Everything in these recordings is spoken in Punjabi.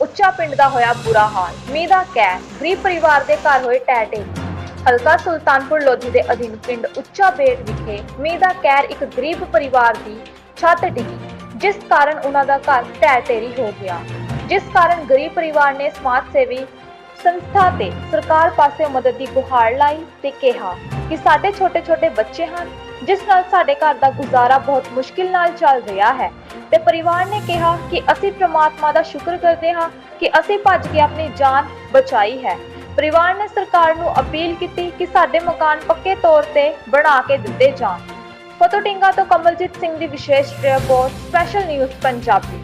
ਉੱਚਾ ਪਿੰਡ ਦਾ ਹੋਇਆ ਬੁਰਾ ਹਾਲ। ਮੀਂਹ ਦਾ ਕਹਿਰ ਗਰੀਬ ਪਰਿਵਾਰ ਦੇ ਘਰ ਹੋਏ ਟਹਿ ਢੇਰੀ ਹਲਕਾ ਸੁਲਤਾਨਪੁਰ ਲੋਧੀ ਦੇ ਅਧੀਨ ਪਿੰਡ ਉੱਚਾ ਬੇਟ ਵਿਖੇ ਮੀਂਹ ਦਾ ਕਹਿਰ ਇੱਕ ਗਰੀਬ ਪਰਿਵਾਰ ਦੀ ਛੱਤ ਡਿੱਗੀ, ਜਿਸ ਕਾਰਨ ਉਹਨਾਂ ਦਾ ਘਰ ਢਹਿ ਢੇਰੀ ਹੋ ਗਿਆ। ਜਿਸ ਕਾਰਨ ਗਰੀਬ ਪਰਿਵਾਰ ਨੇ ਸਮਾਜ ਸੇਵੀ ਸੰਸਥਾ ਤੇ ਸਰਕਾਰ ਪਾਸੇ ਮਦਦ ਦੀ ਗੁਹਾਰ ਲਾਈ ਤੇ ਕਿਹਾ ਕਿ ਸਾਡੇ ਛੋਟੇ-ਛੋਟੇ ਬੱਚੇ ਹਨ ਜਿਸ ਨਾਲ ਸਾਡੇ ਘਰ ਦਾ ਗੁਜ਼ਾਰਾ ਬਹੁਤ ਮੁਸ਼ਕਿਲ ਨਾਲ ਚੱਲ ਰਿਹਾ ਹੈ। ਤੇ ਪਰਿਵਾਰ ਨੇ ਕਿਹਾ ਕਿ ਅਸੀਂ ਪ੍ਰਮਾਤਮਾ ਦਾ ਸ਼ੁਕਰ ਕਰਦੇ ਹਾਂ ਕਿ ਅਸੀਂ ਭੱਜ ਕੇ ਆਪਣੀ ਜਾਨ ਬਚਾਈ ਹੈ। ਪਰਿਵਾਰ ਨੇ ਸਰਕਾਰ ਨੂੰ ਅਪੀਲ ਕੀਤੀ ਕਿ ਸਾਡੇ ਮਕਾਨ ਪੱਕੇ ਤੌਰ ਤੇ ਬਣਾ ਕੇ ਦਿੱਤੇ ਜਾਣ। ਫਤੋਟਿੰਗਾ ਤੋਂ ਕਮਲਜੀਤ ਸਿੰਘ ਦੀ ਵਿਸ਼ੇਸ਼ ਰਿਪੋਰਟ, ਸਪੈਸ਼ਲ ਨਿਊਜ਼ ਪੰਜਾਬੀ।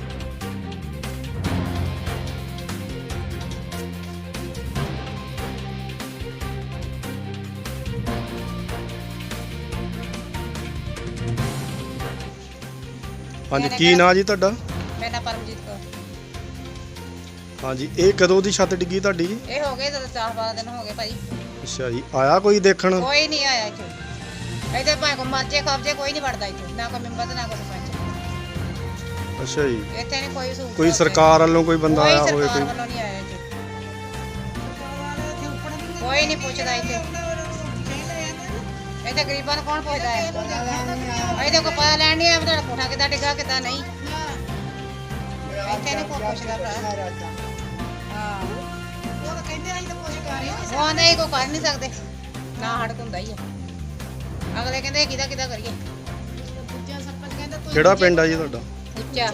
ਹਾਂਜੀ ਕੀ ਨਾਂ ਜੀ ਤੁਹਾਡਾ? ਮੇਰਾ ਨਾਮ ਪਰਮਜੀਤ ਕੌਰ। ਹਾਂਜੀ ਇਹ ਕਦੋਂ ਦੀ ਛੱਤ ਡਿੱਗੀ ਤੁਹਾਡੀ ਜੀ? ਇਹ ਹੋ ਗਏ ਤਾਂ ਚਾਰ ਬਾਰਾਂ ਦਿਨ ਹੋ ਗਏ ਭਾਈ। ਅੱਛਾ ਜੀ ਆਇਆ ਕੋਈ ਦੇਖਣ? ਕੋਈ ਨਹੀਂ ਆਇਆ ਇੱਥੇ। ਇਹਦੇ ਭਾਵੇਂ ਕੋ ਮਰਜੇ ਕਬਜੇ ਕੋਈ ਨਹੀਂ ਵੜਦਾ ਇੱਥੇ। ਨਾ ਕੋਈ ਮੈਂਬਰ ਤੇ ਨਾ ਕੋਈ ਸਰਪੰਚ। ਅੱਛਾ ਜੀ। ਇੱਥੇ ਨਹੀਂ ਕੋਈ ਸਹੂਲਤ ਕੋਈ। ਸਰਕਾਰ ਵੱਲੋਂ ਕੋਈ ਬੰਦਾ ਆਇਆ ਹੋਵੇ ਸਰਕਾਰ ਕੋਈ ਵੱਲੋਂ ਨਹੀਂ ਆਇਆ ਇੱਥੇ। ਕੋਈ ਨਹੀਂ ਪੁੱਛਦਾ ਇੱਥੇ। ਇੱਥੇ ਗਰੀਬਾਂ ਨੂੰ ਕੌਣ ਪੁੱਛਦਾ ਹੈ? ਇਹਦੇ ਕੋ ਪਤਾ ਲੈਣ ਨਹੀਂ ਵੀ ਤੁਹਾਡਾ ਕੋਠਾ ਕਿੱਦਾਂ ਡਿੱਗਾ ਕਿੱਦਾਂ ਨਹੀਂ। ਇੱਥੇ ਨਹੀਂ ਕੋਈ ਪੁੱਛਦਾ ਭਰਾ। ਹਾਂ। ਉਹ ਨਹੀਂ ਕੋ ਕਰ ਨਹੀਂ ਸਕਦੇ। ਨਾ ਹੜਕ ਹੁੰਦਾ ਹੀ ਆ। ਅਗਲੇ ਕਹਿੰਦੇ ਕਿਹਦਾ ਕਿਹਦਾ ਕਰੀਏ। ਕਿਹੜਾ ਪਿੰਡ ਆ ਜੀ ਤੁਹਾਡਾ? ਉੱਚਾ।